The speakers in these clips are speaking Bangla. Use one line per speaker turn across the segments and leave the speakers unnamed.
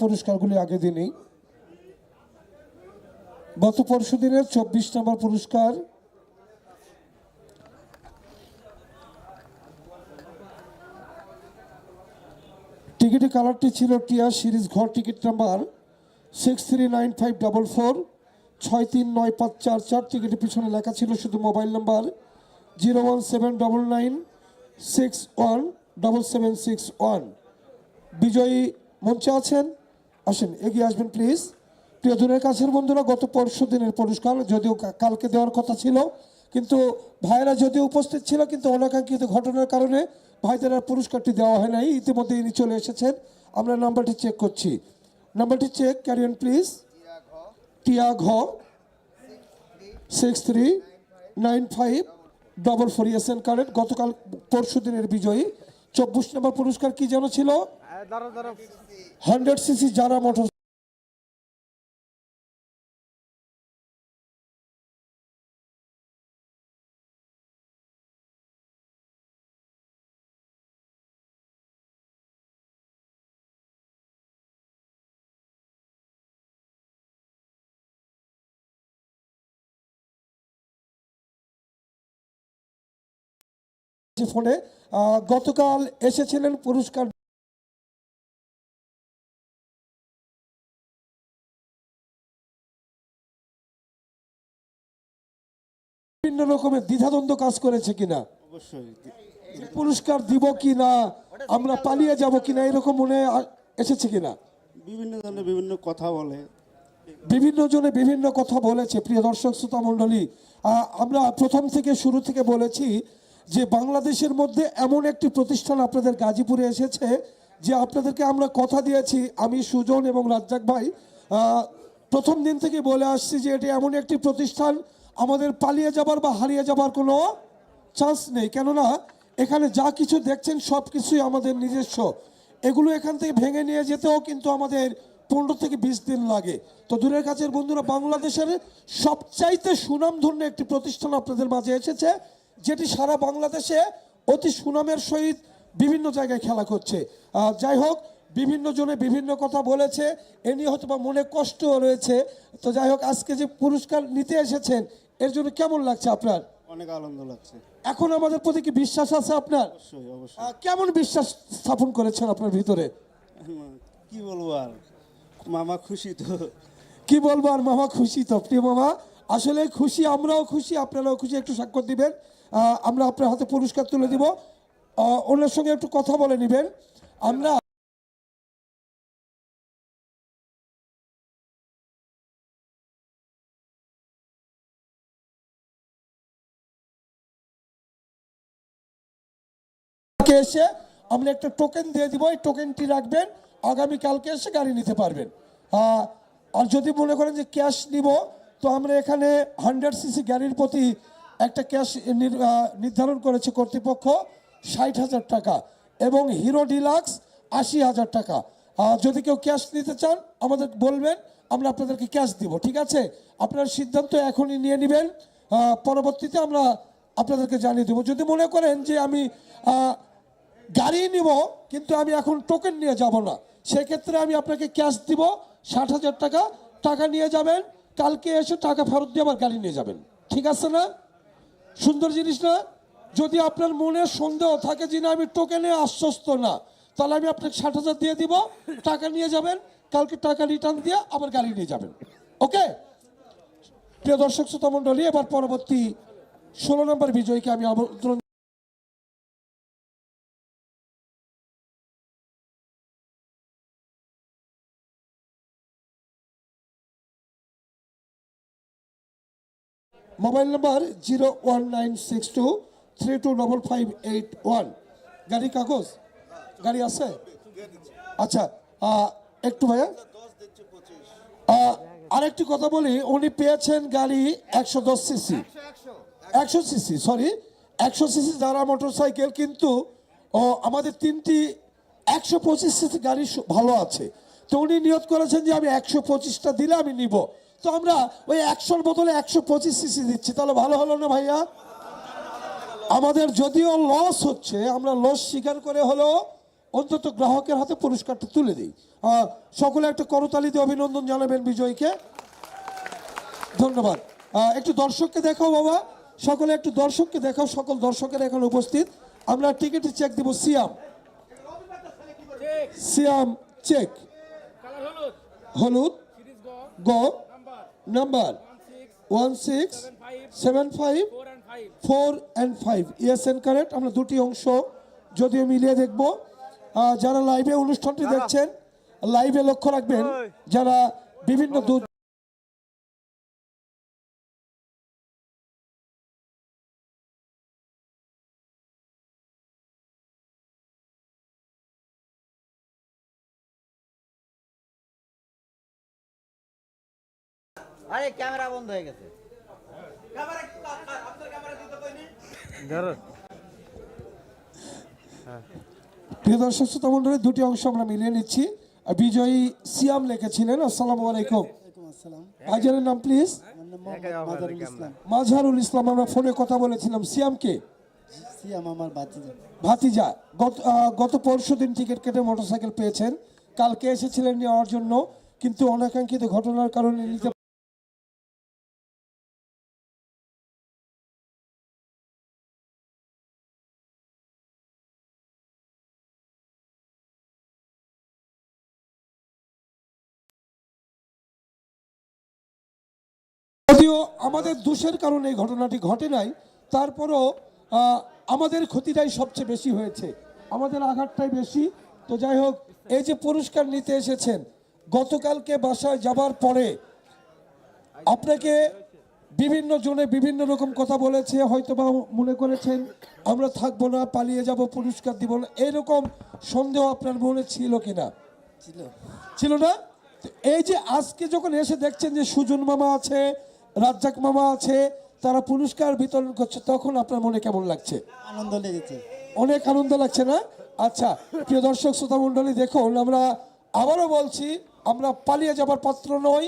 পুরস্কারগুলি আগে দিনই। গত পরশু দিনের চব্বিশ নম্বর পুরস্কার। টিকিটের কালারটি ছিল টিয়া সিরিজ ঘর ticket number six three nine five double four ছয় তিন নয় পাঁচ চার চার। টিকিটের পিছনে লেখা ছিল শুধু mobile number zero one seven double nine six one double seven six one বিজয়ী মঞ্চে আছেন আসেন, এগিয়ে আসবেন প্লিজ প্রিয় দূরের কাছের বন্ধুরা, গত পরশু দিনের পুরস্কার, যদিও কালকে দেওয়ার কথা ছিল, কিন্তু ভাইয়েরা যদিও উপস্থিত ছিল, কিন্তু অনাকাঙ্ক্ষিত ঘটনার কারণে ভাইদের আর পুরস্কারটি দেওয়া হয় নাই। ইতিমধ্যে ইনি চলে এসেছেন। আমরা নাম্বারটি চেক করছি। নাম্বারটি চেক ক্যারিয়ন প্লিজ টিয়া ঘ six three nine five double four SN correct গতকাল পরশু দিনের বিজয়ী। চব্বিশ নম্বর পুরস্কার কি যেন ছিল? হান্ড্রেড সিসি যারা মোটর ফোনে গতকাল এসেছিলেন পুরস্কার বিভিন্ন রকমের দ্বিধাদ্বন্দ্ব কাজ করেছে কিনা?
অবশ্যই।
পুরস্কার দিব কি না আমরা পালিয়ে যাব কিনা? এরকম মনে এসেছে কিনা?
বিভিন্ন ধরনের বিভিন্ন কথা বলে।
বিভিন্ন জনে বিভিন্ন কথা বলেছে। প্রিয় দর্শক শ্রোতা মণ্ডলী আমরা প্রথম থেকে শুরু থেকে বলেছি যে বাংলাদেশের মধ্যে এমন একটি প্রতিষ্ঠান আপনাদের গাজীপুরে এসেছে যে আপনাদেরকে আমরা কথা দিয়েছি। আমি সুজন এবং রাজ্জাক ভাই প্রথম দিন থেকে বলে আসছি যে এটি এমন একটি প্রতিষ্ঠান আমাদের পালিয়ে যাবার বা হারিয়ে যাবার কোনো চান্স নেই। কেননা, এখানে যা কিছু দেখছেন সব কিছুই আমাদের নিজস্ব। এগুলো এখান থেকে ভেঙে নিয়ে যেতেও কিন্তু আমাদের পনেরো থেকে বিশ দিন লাগে। তো দূরের কাছের বন্ধুরা, বাংলাদেশের সবচাইতে সুনামধন্য একটি প্রতিষ্ঠান আপনাদের মাঝে এসেছে, যেটি সারা বাংলাদেশে অতি সুনামের সহিত বিভিন্ন জায়গায় খেলা করছে। যাই হোক, বিভিন্ন জনে বিভিন্ন কথা বলেছে, এ নিয়ে হয়তো বা মনে কষ্ট রয়েছে। তো যাই হোক, আজকে যে পুরস্কার নিতে এসেছেন এর জন্য কেমন লাগছে আপনার?
অনেক আনন্দ লাগছে।
এখন আমাদের প্রতি কি বিশ্বাস আছে আপনার?
অবশ্যই অবশ্যই।
কেমন বিশ্বাস স্থাপন করেছেন আপনার ভিতরে?
কি বলব আর? মামা খুশি তো।
কি বলব আর মামা খুশি তো। প্রিয় মামা আসলে খুশি আমরাও খুশি আপনারাও খুশি একটু স্বাক্ষর দিবেন। আমরা আপনার হাতে পুরস্কার তুলে দিব। ওনার সঙ্গে একটু কথা বলে নেবেন। আমরা এসে আমরা একটা টোকেন দিয়ে দিব, এই টোকেনটি রাখবেন আগামী কালকে এসে গাড়ি নিতে পারবেন। আর যদি মনে করেন যে ক্যাশ নিব, তো আমরা এখানে হান্ড্রেড সিসি গাড়ির প্রতি একটা ক্যাশ নির্ধারণ করেছে কর্তৃপক্ষ, ষাট হাজার টাকা, এবং হিরো ডিলাক্স আশি হাজার টাকা। যদি কেউ ক্যাশ নিতে চান, আমাদের বলবেন, আমরা আপনাদেরকে ক্যাশ দিব, ঠিক আছে? আপনার সিদ্ধান্ত এখনই নিয়ে নেবেন। পরবর্তীতে আমরা আপনাদেরকে জানিয়ে দেবো। যদি মনে করেন যে আমি গাড়ি নিব, কিন্তু আমি এখন টোকেন নিয়ে যাব না। সেক্ষেত্রে আমি আপনাকে ক্যাশ দিব, ষাট হাজার টাকা টাকা নিয়ে যাবেন, কালকে এসে টাকা ফেরত দিয়ে আবার গাড়ি নিয়ে যাবেন। ঠিক আছে না? সুন্দর জিনিস না? যদি আপনার মনে সন্দেহ থাকে যে না, আমি টোকেনে আশ্বস্ত না, তাহলে আমি আপনাকে ষাট হাজার দিয়ে দিব, টাকা নিয়ে যাবেন, কালকে টাকা রিটার্ন দিয়ে আবার গাড়ি নিয়ে যাবেন। ওকে? প্রিয় দর্শক, শ্রোতা মণ্ডলী, এবার পরবর্তী ষোলো নম্বর বিজয়ীকে আমি আমন্ত্রণ mobile number zero one nine six two three two double five eight one গাড়ি, কাগজ? গাড়ি আছে? আচ্ছা একটু ভাইয়া। আরেকটি কথা বলি, উনি পেয়েছেন গাড়ি একশো দশ সিসি। একশো সিসি সরি একশো সিসি যারা মোটর সাইকেল কিন্তু আমাদের তিনটি একশো পঁচিশ সিসি গাড়ি ভালো আছে। তো উনি নিয়োগ করেছেন যে আমি একশো পঁচিশটা দিলে আমি নিব। তো আমরা ওই একশোর বদলে একশো পঁচিশ সিসি দিচ্ছি তাহলে ভালো হলো না ভাইয়া? আমাদের যদিও লস হচ্ছে আমরা লস স্বীকার করে হলেও অন্তত গ্রাহকের হাতে পুরস্কারটা তুলে দিই। সকলে একটা করতালি দিয়ে অভিনন্দন জানাবেন বিজয়কে। ধন্যবাদ। একটু দর্শককে দেখাও বাবা। সকলে একটু দর্শককে দেখাও সকল দর্শকের এখানে উপস্থিত। আমরা টিকিটে চেক দিব সিয়াম। সিয়াম চেক
হলুদ।
গ।
Number
one six seven five
four and five
yes and correct আমরা দুটি অংশ যদিও মিলিয়ে দেখব। যারা লাইভে অনুষ্ঠানটি দেখছেন লাইভে লক্ষ্য রাখবেন যারা বিভিন্ন
আরে ক্যামেরা বন্ধ হয়ে গেছে।
প্রিয় দর্শক শ্রোতা মণ্ডলী দুটি অংশ আমরা মিলিয়ে নিচ্ছি। বিজয়ী সিয়াম লিখেছিলেন আসসালামু আলাইকুম।
আসসালাম।
ভাইজানের নাম প্লিজ
মাদারুল ইসলাম।
আমরা ফোনে কথা বলেছিলাম। সিয়ামকে
সিয়াম আমার বাতিজা
ভাতিজা। গত গত পরশু দিন টিকিট কেটে মোটরসাইকেল পেয়েছেন। কালকে এসেছিলেন নেওয়ার জন্য কিন্তু অনাকাঙ্ক্ষিত ঘটনার কারণে নিতে যদিও আমাদের দোষের কারণে এই ঘটনাটি ঘটে নাই তারপরও আমাদের ক্ষতিটাই সবচেয়ে বেশি হয়েছে। আমাদের আঘাতটাই বেশি। তো যাই হোক এই যে পুরস্কার নিতে এসেছেন গতকালকে বাসায় যাবার পরে আপনাকে বিভিন্ন জনে বিভিন্ন রকম কথা বলেছে হয়তো বা মনে করেছেন আমরা থাকব না পালিয়ে যাব পুরস্কার দিব না এরকম সন্দেহ আপনার মনে ছিল কিনা?
ছিল।
ছিল না? এই যে আজকে যখন এসে দেখছেন যে সুজন মামা আছে রাজ্জাক মামা আছে তারা পুরস্কার বিতরণ করছে তখন আপনার মনে কেমন লাগছে?
আনন্দ লেগেছে।
অনেক আনন্দ লাগছে না? আচ্ছা প্রিয় দর্শক শ্রোতা মণ্ডলী দেখুন আমরা আবারও বলছি আমরা পালিয়ে যাবার পাত্র নই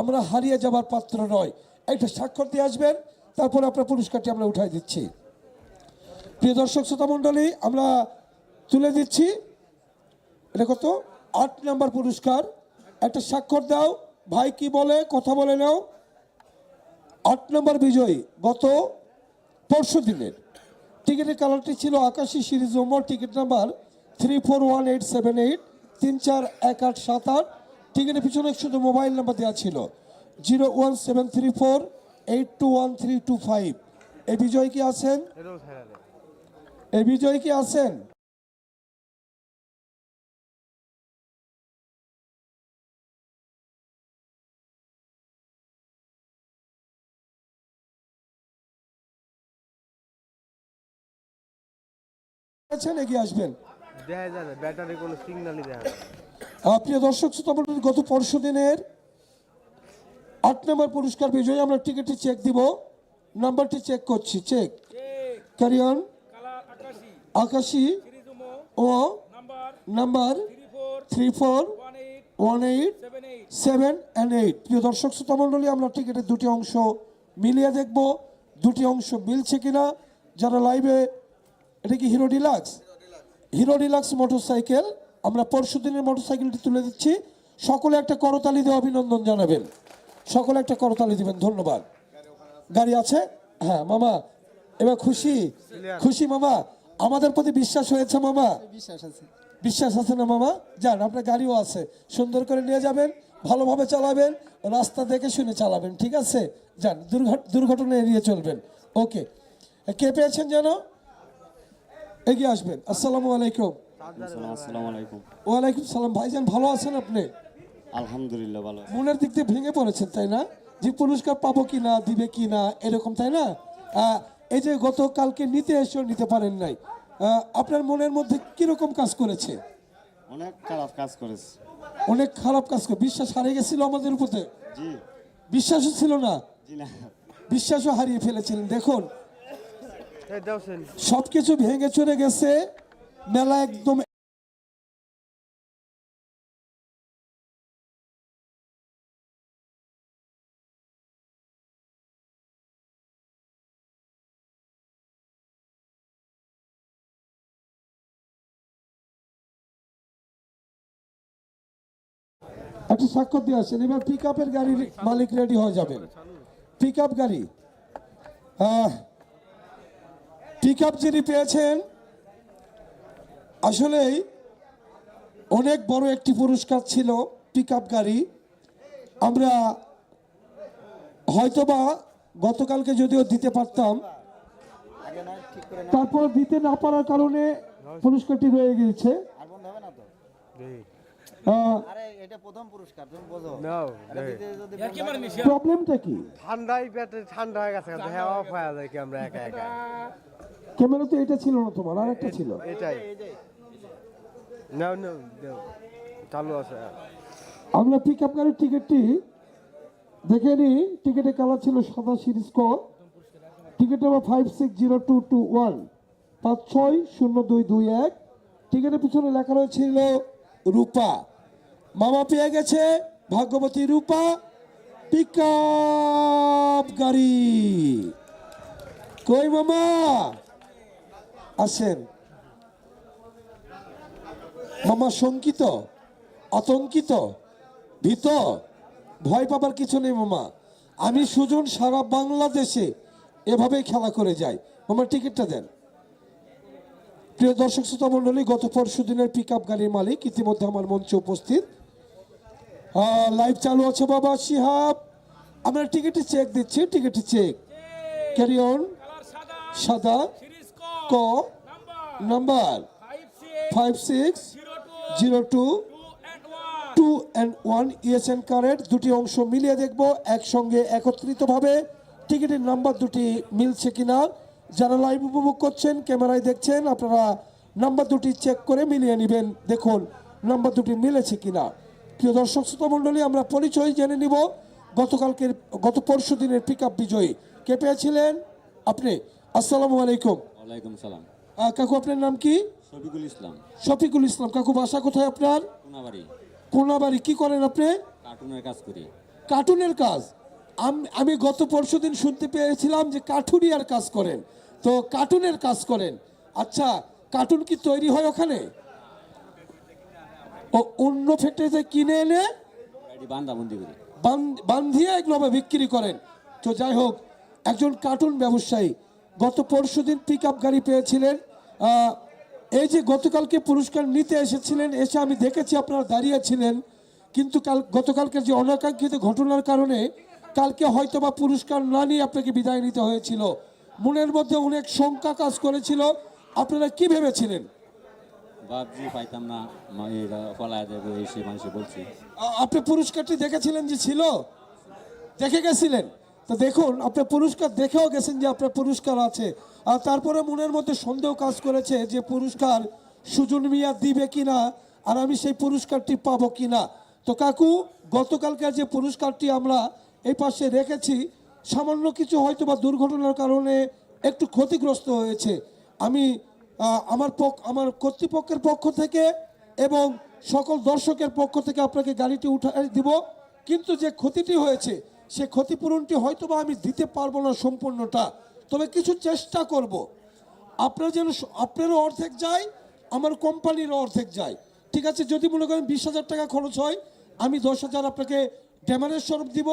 আমরা হারিয়ে যাবার পাত্র নয় একটা স্বাক্ষর দিয়ে আসবেন তারপর আপনার পুরস্কারটি আমরা উঠাই দিচ্ছি। প্রিয় দর্শক শ্রোতা মণ্ডলী আমরা তুলে দিচ্ছি। এটা কত? আট নাম্বার পুরস্কার। একটা স্বাক্ষর দাও ভাই কি বলে কথা বলে নাও। আট নম্বর বিজয়ী গত পরশু দিনের। টিকিটের কালারটি ছিল আকাশি series number ticket number three four one eight seven eight তিন চার এক আট সাত আট টিকিটের পিছনে শুধু মোবাইল নাম্বার দেওয়া ছিল zero one seven three four eight two one three two five এই বিজয় কি আছেন? এই বিজয় কি আছেন? আছেন এগিয়ে আসবেন।
দেখা যায় না ব্যাটারি কোনো সিগন্যালই দেখা যায় না।
আহ, প্রিয় দর্শক শ্রোতা মণ্ডলী, গত পরশু দিনের আট নম্বর পুরস্কার বিজয়ী আমরা টিকিটটি চেক দিব। নাম্বারটি চেক করছি চেক ক্যারিয়ন
আকাশি
ও
number
number
three four one eight seven
and eight প্রিয় দর্শক শ্রোতা মণ্ডলী আমরা টিকিটের দুটি অংশ মিলিয়ে দেখব। দুটি অংশ মিলছে কিনা যারা লাইভে এটা কি Hero Deluxe Hero Deluxe motorcycle আমরা পরশু দিনের মোটরসাইকেলটি তুলে দিচ্ছি। সকলে একটা করতালি দিয়ে অভিনন্দন জানাবেন। সকলে একটা করতালি দিবেন ধন্যবাদ। গাড়ি আছে? হ্যাঁ মামা এবার খুশি? খুশি মামা? আমাদের প্রতি বিশ্বাস হয়েছে মামা?
বিশ্বাস আছে।
বিশ্বাস আছে না মামা? যান আপনার গাড়িও আছে। সুন্দর করে নিয়ে যাবেন ভালোভাবে চালাবেন রাস্তা দেখে শুনে চালাবেন ঠিক আছে? যান দুর্ঘট- দুর্ঘটনা এড়িয়ে চলবেন। ওকে। কে পেয়েছেন যেন? এগিয়ে আসবেন। আসসালামু আলাইকুম।
আসসালামু আলাইকুম।
ওয়ালাইকুম সালাম। ভাইজান ভালো আছেন আপনি?
আলহামদুলিল্লাহ ভালো
মনের দিক দিয়ে ভেঙে পড়েছেন তাই না? যে পুরস্কার পাবো কি না দিবে কি না এরকম তাই না? এই যে গতকালকে নিতে এসেও নিতে পারেন নাই। আপনার মনের মধ্যে কীরকম কাজ করেছে?
অনেক খারাপ কাজ করেছে।
অনেক খারাপ কাজ করে। বিশ্বাস হারিয়ে গেছিল আমাদের উপরে
জি।
বিশ্বাসও ছিল না?
জি না।
বিশ্বাসও হারিয়ে ফেলেছিলেন। দেখুন সবকিছু ভেঙে চলে গেছে, মেলা একদম একটা স্বাক্ষর দিয়ে আসছেন এবার পিক আপের গাড়ির মালিক রেডি হয়ে যাবেন। পিক আপ গাড়ি। পিক আপ যিনি পেয়েছেন আসলেই অনেক বড় একটি পুরস্কার ছিল পিক আপ গাড়ি। আমরা হয়তোবা গতকালকে যদিও দিতে পারতাম তারপর দিতে না পারার কারণে পুরস্কারটি রয়ে গিয়েছে। প্রবলেমটা কি
ঠান্ডায় পেটে ঠান্ডা হয়ে গেছে হ্যাঁ অফ যায় কি আমরা একা একা?
ক্যামেরা তো এটা ছিল না তোমার আর একটা ছিল।
এটাই। নাও নাও নাও। চালু আছে।
আমরা পিক আপ গাড়ির টিকিটটি দেখে নিই টিকিটের কালার ছিল সাদা সিরিজ ক ticket number five six zero two two one পাঁচ ছয় শূন্য দুই দুই এক। টিকিটের পিছনে লেখা রয়েছিল রূপা। মামা পেয়ে গেছে ভাগ্যবতী রূপা। পিক আপ গাড়ি। কই মামা? আসেন মামা শঙ্কিত, আতঙ্কিত, ভীত, ভয় পাবার কিছু নেই মামা। আমি সুজন সারা বাংলাদেশে এভাবেই খেলা করে যাই। মামা, টিকিটটা দেন। প্রিয় দর্শক, শ্রোতা মণ্ডলী, গত পরশু দিনের পিক আপ গাড়ির মালিক ইতিমধ্যে আমার মঞ্চে উপস্থিত। লাইভ চালু আছে বাবা শিহাব। আমরা টিকিটটি চেক দিচ্ছি টিকিটটি চেক ক্যারি অন
সাদা।
ক
number five six zero two
two
and one
ESN correct দুটি অংশ মিলিয়ে দেখব, একসঙ্গে একত্রিতভাবে। টিকিটের নাম্বার দুটি মিলছে কিনা, যারা লাইভ উপভোগ করছেন, ক্যামেরায় দেখছেন, আপনারা নাম্বার দুটি চেক করে মিলিয়ে নেবেন। দেখুন, নাম্বার দুটি মিলেছে কিনা। প্রিয় দর্শক, শ্রোতা মণ্ডলী, আমরা পরিচয় জেনে নিব। গতকালকের, গত পরশু দিনের পিক আপ বিজয়ী কে পেয়েছিলেন? আপনি। আসসালামু আলাইকুম।
ওয়ালাইকুম সালাম।
কাকু আপনার নাম কি?
শফিকুল ইসলাম।
শফিকুল ইসলাম। কাকু বাসা কোথায় আপনার?
কোনাবাড়ি।
কোনাবাড়ি। কি করেন আপনি?
কার্টুনের কাজ করি।
কার্টুনের কাজ। আমি গত পরশু দিন শুনতে পেয়েছিলাম যে কাঠুরিয়ার কাজ করেন। তো কার্টুনের কাজ করেন। আচ্ছা কার্টুন কি তৈরি হয় ওখানে? ও অন্য ফ্যাক্টরিতে কিনে এনে বান্ধিয়ে এগুলো বিক্রি করেন। তো যাই হোক একজন কার্টুন ব্যবসায়ী। গত পরশু দিন পিক আপ গাড়ি পেয়েছিলেন। এই যে গতকালকে পুরস্কার নিতে এসেছিলেন এসে আমি দেখেছি আপনারা দাঁড়িয়ে ছিলেন। কিন্তু কাল গতকালকের যে অনাকাঙ্ক্ষিত ঘটনার কারণে কালকে হয়তো বা পুরস্কার না নিয়ে আপনাকে বিদায় নিতে হয়েছিল। মনের মধ্যে অনেক শঙ্কা কাজ করেছিল। আপনারা কি ভেবেছিলেন?
ভাবছি পাইতাম না মা- ফলায় দেবে এসে মানুষে বলছি।
আপনি পুরস্কারটি দেখেছিলেন যে ছিল? দেখে গেছিলেন? তো দেখুন, আপনি পুরস্কার দেখেও গেছেন যে আপনার পুরস্কার আছে। আর তারপরে মনের মধ্যে সন্দেহ কাজ করেছে যে পুরস্কার সুজন মিয়া দিবে কিনা, আর আমি সেই পুরস্কারটি পাবো কিনা। তো কাকু গতকালকার যে পুরস্কারটি আমরা এই পাশে রেখেছি, সামান্য কিছু হয়তো বা দুর্ঘটনার কারণে একটু ক্ষতিগ্রস্ত হয়েছে। আমি আমার পক্ষ আমার কর্তৃপক্ষের পক্ষ থেকে এবং সকল দর্শকের পক্ষ থেকে আপনাকে গাড়িটি উঠে দিব। কিন্তু যে ক্ষতিটি হয়েছে সে ক্ষতিপূরণটি হয়তো বা আমি দিতে পারব না সম্পূর্ণটা তবে কিছু চেষ্টা করব। আপনার যেন আপনারও অর্ধেক যায় আমার কোম্পানিরও অর্ধেক যায়। ঠিক আছে যদি মনে করেন বিশ হাজার টাকা খরচ হয় আমি দশ হাজার আপনাকে ড্যামারের স্বরূপ দিব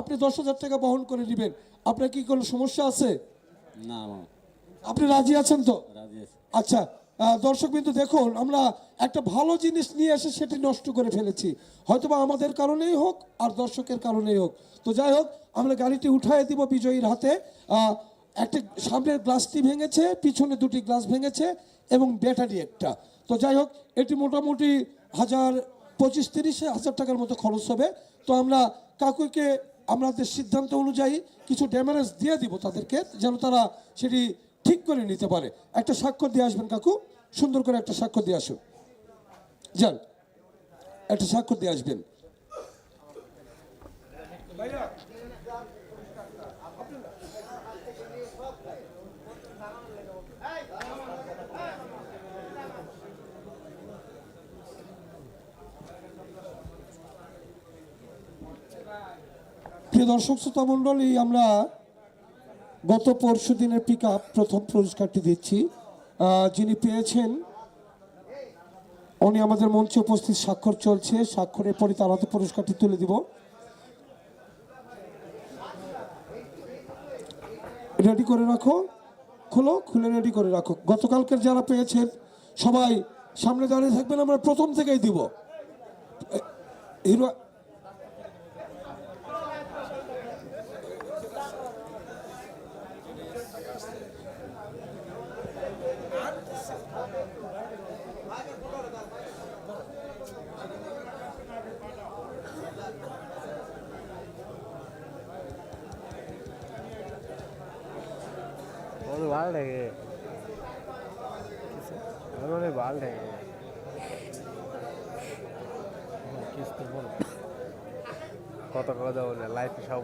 আপনি দশ হাজার টাকা বহন করে নেবেন। আপনার কি কোনো সমস্যা আছে?
না
আপনি রাজি আছেন তো?
রাজি আছি।
আচ্ছা দর্শক বিন্দু দেখুন, আমরা একটা ভালো জিনিস নিয়ে এসে সেটি নষ্ট করে ফেলেছি। হয়তোবা আমাদের কারণেই হোক আর দর্শকের কারণেই হোক। তো যাই হোক, আমরা গাড়িটি উঠাই দিব বিজয়ীর হাতে। একটা সামনের গ্লাসটি ভেঙেছে, পিছনে দুটি গ্লাস ভেঙেছে এবং ব্যাটারি একটা। তো যাই হোক, এটি মোটামুটি হাজার পঁচিশ তিরিশ হাজার টাকার মতো খরচ হবে। তো আমরা কাকুকে, আমাদের সিদ্ধান্ত অনুযায়ী কিছু ড্যামারেজ দিয়ে দিব তাদেরকে, যেন তারা সেটি ঠিক করে নিতে পারে। একটা স্বাক্ষর দিয়ে আসবেন কাকু। সুন্দর করে একটা স্বাক্ষর দিয়ে আসুন। যান, একটা স্বাক্ষর দিয়ে আসবেন। প্রিয় দর্শক, শ্রোতা মণ্ডলী, আমরা গত পরশু দিনের পিক প্রথম পুরস্কারটি দিচ্ছি। যিনি পেয়েছেন, উনি আমাদের মঞ্চে উপস্থিত, স্বাক্ষর চলছে। স্বাক্ষরের পরে তার হাতে পুরস্কারটি তুলে দিব। রেডি করে রাখো? খোলো, খুলে রেডি করে রাখো। গতকালকের যারা পেয়েছেন, সবাই সামনে দাঁড়িয়ে থাকবেন, আমরা প্রথম থেকেই দিব। হিরো
অনেক ভালো লাগে আমার অনেক ভালো লাগে কত কথা বলে লাইফে সব